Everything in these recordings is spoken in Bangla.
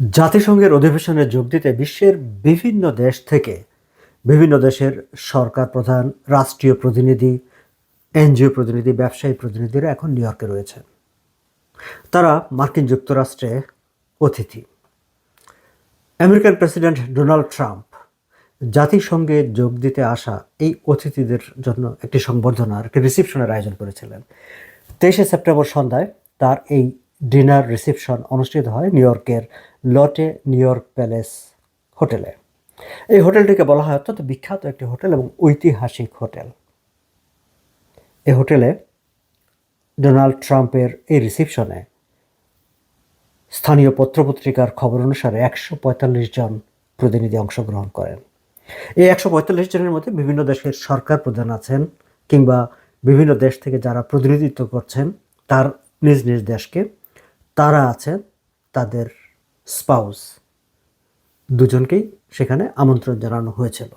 জাতিসংঘের অধিবেশনে যোগ দিতে বিশ্বের বিভিন্ন দেশ থেকে বিভিন্ন দেশের সরকার প্রধান, রাষ্ট্রীয় প্রতিনিধি, এনজিও প্রতিনিধি, ব্যবসায়ী প্রতিনিধিরা এখন নিউ ইয়র্কে রয়েছেন তারা মার্কিন যুক্তরাষ্ট্রে অতিথি। আমেরিকান প্রেসিডেন্ট ডোনাল্ড ট্রাম্প জাতিসংঘে যোগ দিতে আসা এই অতিথিদের জন্য একটি সংবর্ধনার একটি রিসিপশনের আয়োজন করেছিলেন। তেইশে সেপ্টেম্বর সন্ধ্যায় তার এই ডিনার রিসেপশন অনুষ্ঠিত হয় নিউ ইয়র্কের লটে নিউ ইয়র্ক প্যালেস হোটেলে। এই হোটেলটিকে বলা হয় অত্যন্ত বিখ্যাত একটি হোটেল এবং ঐতিহাসিক হোটেল। এই হোটেলে ডোনাল্ড ট্রাম্পের এই রিসিপশনে স্থানীয় পত্রপত্রিকার খবর অনুসারে একশো পঁয়তাল্লিশ জন প্রতিনিধি অংশগ্রহণ করেন। এই একশো পঁয়তাল্লিশ জনের মধ্যে বিভিন্ন দেশের সরকার প্রধান আছেন কিংবা বিভিন্ন দেশ থেকে যারা প্রতিনিধিত্ব করছেন, তার নিজ নিজ দেশকে তারা আছেন তাদের স্পাউস দুজনকেই সেখানে আমন্ত্রণ জানানো হয়েছিল।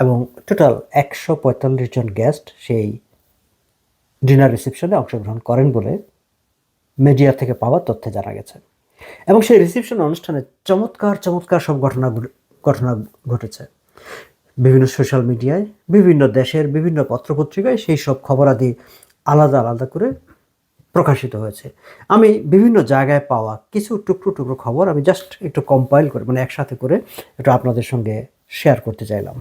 এবং টোটাল একশো পঁয়তাল্লিশ জন গেস্ট সেই ডিনার রিসেপশনে অংশগ্রহণ করেন বলে মিডিয়া থেকে পাওয়া তথ্যে জানা গেছে। এবং সেই রিসেপশন অনুষ্ঠানে চমৎকার চমৎকার সব ঘটনা ঘটনা ঘটেছে। বিভিন্ন সোশ্যাল মিডিয়ায়, বিভিন্ন দেশের বিভিন্ন পত্রপত্রিকায় সেই সব খবরাদি আলাদা আলাদা করে প্রকাশিত হয়েছে। আমি বিভিন্ন জায়গায় পাওয়া কিছু টুকরো টুকরো খবর আমি জাস্ট একটু কম্পাইল করে মানে একসাথে করে একটু আপনাদের সঙ্গে শেয়ার করতে চাইলাম।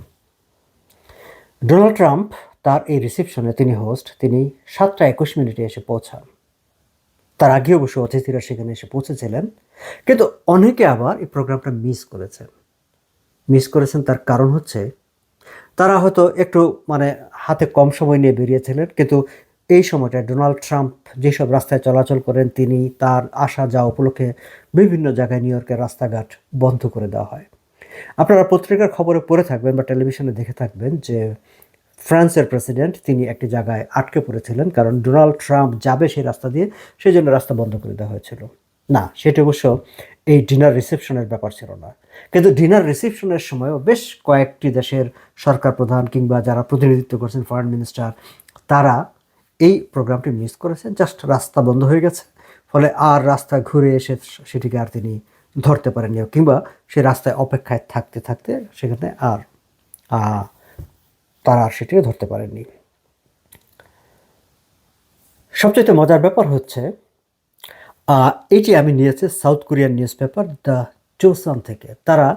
ডোনাল্ড ট্রাম্প তার এই রিসেপশনে তিনি হোস্ট তিনি সাতটা একুশ মিনিটে এসে পৌঁছান। তার আগে অবশ্য অতিথিরা সেখানে এসে পৌঁছেছিলেন, কিন্তু অনেকে আবার এই প্রোগ্রামটা মিস করেছেন। মিস করেছেন তার কারণ হচ্ছে, তারা হয়তো একটু মানে হাতে কম সময় নিয়ে বেরিয়েছিলেন, কিন্তু এই সময়টায় ডোনাল্ড ট্রাম্প যেসব রাস্তায় চলাচল করেন, তিনি তার আসা যাওয়া উপলক্ষে বিভিন্ন জায়গায় নিউ ইয়র্কের রাস্তাঘাট বন্ধ করে দেওয়া হয়। আপনারা পত্রিকার খবরে পড়ে থাকবেন বা টেলিভিশনে দেখে থাকবেন যে ফ্রান্সের প্রেসিডেন্ট তিনি একটি জায়গায় আটকে পড়েছিলেন কারণ ডোনাল্ড ট্রাম্প যাবে সেই রাস্তা দিয়ে সেই জন্য রাস্তা বন্ধ করে দেওয়া হয়েছিল। না, সেটি অবশ্য এই ডিনার রিসেপশনের ব্যাপার ছিল না। কিন্তু ডিনার রিসেপশনের সময়ও বেশ কয়েকটি দেশের সরকার প্রধান কিংবা যারা প্রতিনিধিত্ব করছেন, ফরেন মিনিস্টার, তারা এই প্রোগ্রামটি মিস করেছেন, জাস্ট রাস্তা বন্ধ হয়ে গেছে, ফলে আর রাস্তা ঘুরে এসে সেটিকে আর তিনি ধরতে পারেননি কিংবা সে রাস্তায় অপেক্ষায় থাকতে থাকতে সেখানে আর তারা আর সেটিকে ধরতে পারেননি। সবচেয়ে মজার ব্যাপার হচ্ছে এটি আমি নিয়েছি South Korean newspaper the Chosun থেকে। তারা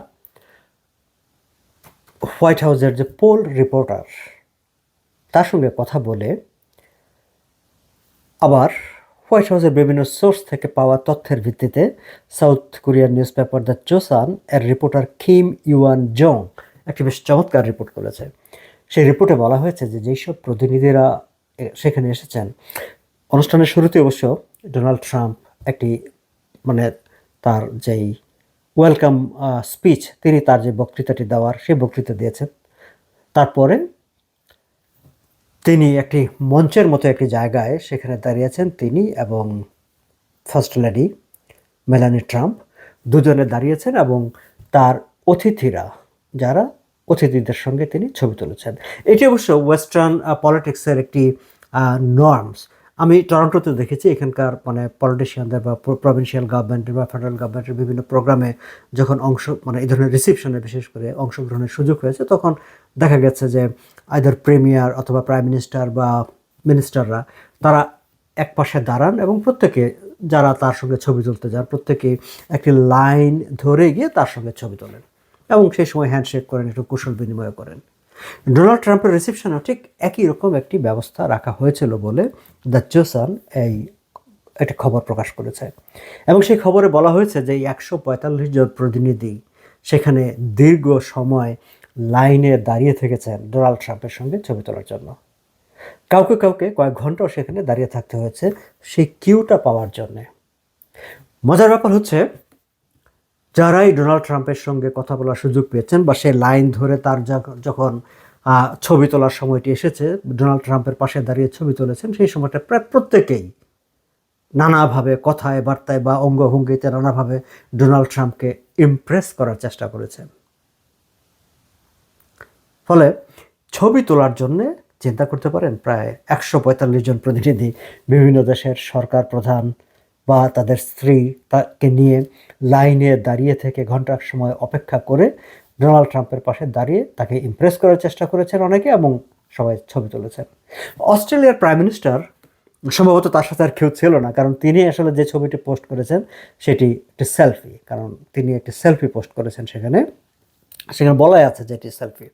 হোয়াইট হাউসের যে পোল রিপোর্টার, তার সঙ্গে কথা বলে আবার হোয়াইট হাউসের বিভিন্ন সোর্স থেকে পাওয়া তথ্যের ভিত্তিতে সাউথ কোরিয়ার নিউজ পেপার দ্য চোসান এর রিপোর্টার কিম ইউয়ান জং একটি বেশ চমৎকার রিপোর্ট করেছে। সেই রিপোর্টে বলা হয়েছে যে যেসব প্রতিনিধিরা সেখানে এসেছেন, অনুষ্ঠানের শুরুতে অবশ্য ডোনাল্ড ট্রাম্প একটি মানে তার যেই ওয়েলকাম স্পিচ, তিনি তার যে বক্তৃতাটি দেওয়ার, সেই বক্তৃতা দিয়েছেন। তারপরে তিনি একটি মঞ্চের মতো একটি জায়গায় সেখানে দাঁড়িয়েছেন তিনি এবং ফার্স্ট লেডি মেলানি ট্রাম্প দুজনে দাঁড়িয়েছেন এবং তার অতিথিরা, যারা অতিথিদের সঙ্গে তিনি ছবি তুলেছেন। এটি অবশ্য ওয়েস্টার্ন পলিটিক্সের একটি নর্মস আমি টরন্টোতে দেখেছি, এখানকার মানে পলিটিশিয়ানদের বা প্রভিন্সিয়াল গভর্নমেন্টের বা ফেডারেল গভর্নমেন্টের বিভিন্ন প্রোগ্রামে যখন অংশ মানে এই ধরনের রিসেপশনে বিশেষ করে অংশগ্রহণের সুযোগ হয়েছে, তখন দেখা গেছে যে আইদার প্রিমিয়ার অথবা প্রাইম মিনিস্টার বা মিনিস্টাররা তারা এক পাশে দাঁড়ান এবং প্রত্যেকে যারা তার সঙ্গে ছবি তুলতে যান, প্রত্যেকে একটি লাইন ধরে গিয়ে তার সঙ্গে ছবি তোলেন এবং সেই সময় হ্যান্ডশেক করেন, একটু কুশল বিনিময় করেন। ডোনাল্ড ট্রাম্পের রিসেপশনেও ঠিক একই রকম একটি ব্যবস্থা রাখা হয়েছিল বলে দ্য চোসান এই একটি খবর প্রকাশ করেছে। এবং সেই খবরে বলা হয়েছে যে একশো পঁয়তাল্লিশ জন প্রতিনিধি সেখানে দীর্ঘ সময় লাইনে দাঁড়িয়ে থেকেছেন ডোনাল্ড ট্রাম্পের সঙ্গে ছবি তোলার জন্য। কাউকে কাউকে কয়েক ঘন্টাও সেখানে দাঁড়িয়ে থাকতে হয়েছে সেই কিউটা পাওয়ার জন্যে। মজার ব্যাপার হচ্ছে যারাই ডোনাল্ড ট্রাম্পের সঙ্গে কথা বলার সুযোগ পেয়েছেন বা সে লাইন ধরে তার যখ- যখন ছবি তোলার সময়টি এসেছে, ডোনাল্ড ট্রাম্পের পাশে দাঁড়িয়ে ছবি তুলেছেন, সেই সময়টা প্রায় প্রত্যেকেই নানাভাবে কথায়, বার্তায় বা অঙ্গভঙ্গিতে নানাভাবে ডোনাল্ড ট্রাম্পকে ইমপ্রেস করার চেষ্টা করেছেন। ফলে ছবি তোলার জন্যে চিন্তা করতে পারেন, প্রায় একশো পঁয়তাল্লিশ জন প্রতিনিধি বিভিন্ন দেশের সরকার প্রধান বা তাদের স্ত্রী তাকে নিয়ে লাইনে দাঁড়িয়ে থেকে ঘণ্টার সময় অপেক্ষা করে ডোনাল্ড ট্রাম্পের পাশে দাঁড়িয়ে তাকে ইমপ্রেস করার চেষ্টা করেছেন অনেকে এবং সবাই ছবি তুলেছেন। অস্ট্রেলিয়ার প্রাইম মিনিস্টার সম্ভবত তার সাথে আর কেউ ছিল না, কারণ তিনি আসলে যে ছবিটি পোস্ট করেছেন সেটি একটি সেলফি কারণ তিনি একটি সেলফি পোস্ট করেছেন সেখানে। সেখানে বলাই আছে যে এটি সেলফি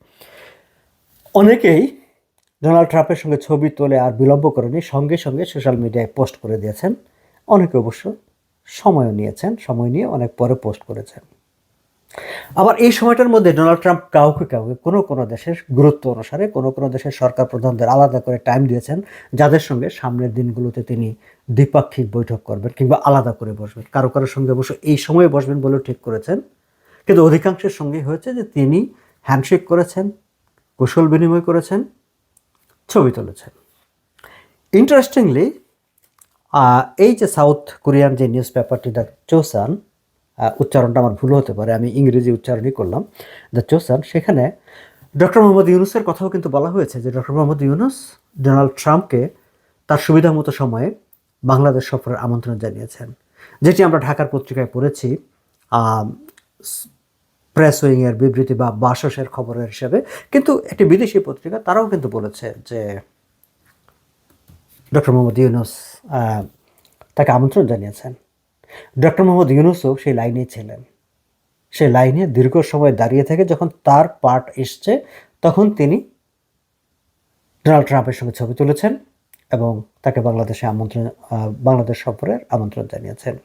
অনেকেই ডোনাল্ড ট্রাম্পের সঙ্গে ছবি তোলে আর বিলম্ব করেনি, সঙ্গে সঙ্গে সোশ্যাল মিডিয়ায় পোস্ট করে দিয়েছেন। অনেকে অবশ্য সময়ও নিয়েছেন, সময় নিয়ে অনেক পরে পোস্ট করেছেন। আবার এই সময়টার মধ্যে ডোনাল্ড ট্রাম্প কাউকে কাউকে কোনো কোনো দেশের গুরুত্ব অনুসারে, কোনো কোনো দেশের সরকার প্রধানদের আলাদা করে টাইম দিয়েছেন, যাদের সঙ্গে সামনের দিনগুলোতে তিনি দ্বিপাক্ষিক বৈঠক করবেন কিংবা আলাদা করে বসবেন। কারও কারোর সঙ্গে অবশ্য এই সময়ে বসবেন বলেও ঠিক করেছেন। কিন্তু অধিকাংশের সঙ্গে হয়েছে যে তিনি হ্যান্ডশেক করেছেন, কুশল বিনিময় করেছেন, ছবি তুলেছেন। ইন্টারেস্টিংলি এই যে সাউথ কোরিয়ান যে নিউজ পেপারটি দ্য চোসান উচ্চারণটা আমার ভুল হতে পারে, আমি ইংরেজি উচ্চারণই করলাম, দ্য চোসান, সেখানে ডক্টর মোহাম্মদ ইউনুসের কথাও কিন্তু বলা হয়েছে যে ডক্টর মোহাম্মদ ইউনুস ডোনাল্ড ট্রাম্পকে তার সুবিধা মতো সময়ে বাংলাদেশ সফরের আমন্ত্রণ জানিয়েছেন, যেটি আমরা ঢাকার পত্রিকায় পড়েছি প্রেস উইংয়ের বিবৃতি বা বাসসের খবরের হিসাবে, কিন্তু একটি বিদেশি পত্রিকা তারাও কিন্তু বলেছে যে ডক্টর মোহাম্মদ ইউনুস তাকে আমন্ত্রণ জানিয়েছেন। ডক্টর মোহাম্মদ ইউনুসও সেই লাইনেই ছিলেন। সেই লাইনে দীর্ঘ সময় দাঁড়িয়ে থেকে যখন তার পার্ট এসছে, তখন তিনি ডোনাল্ড ট্রাম্পের সঙ্গে ছবি তুলেছেন এবং তাকে বাংলাদেশে আমন্ত্রণ বাংলাদেশ সফরের আমন্ত্রণ জানিয়েছেন।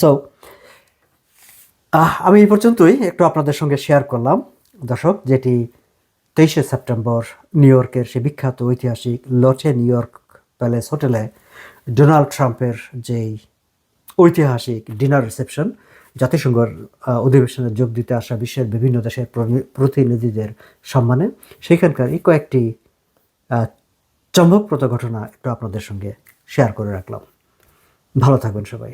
সো আমি এই পর্যন্তই। একটু আপনাদের সঙ্গে শেয়ার করলাম। দর্শক, যেটি তেইশে সেপ্টেম্বর নিউ ইয়র্কের সে বিখ্যাত ঐতিহাসিক লটে নিউ ইয়র্ক প্যালেস হোটেলে ডোনাল্ড ট্রাম্পের যেই ঐতিহাসিক ডিনার রিসেপশন, জাতিসংঘের অধিবেশনে যোগ দিতে আসা বিশ্বের বিভিন্ন দেশের প্রতিনিধিদের সম্মানে সেখানকার এই কয়েকটি চম্ভকপ্রদ ঘটনা একটু আপনাদের সঙ্গে শেয়ার করে রাখলাম। ভালো থাকবেন সবাই।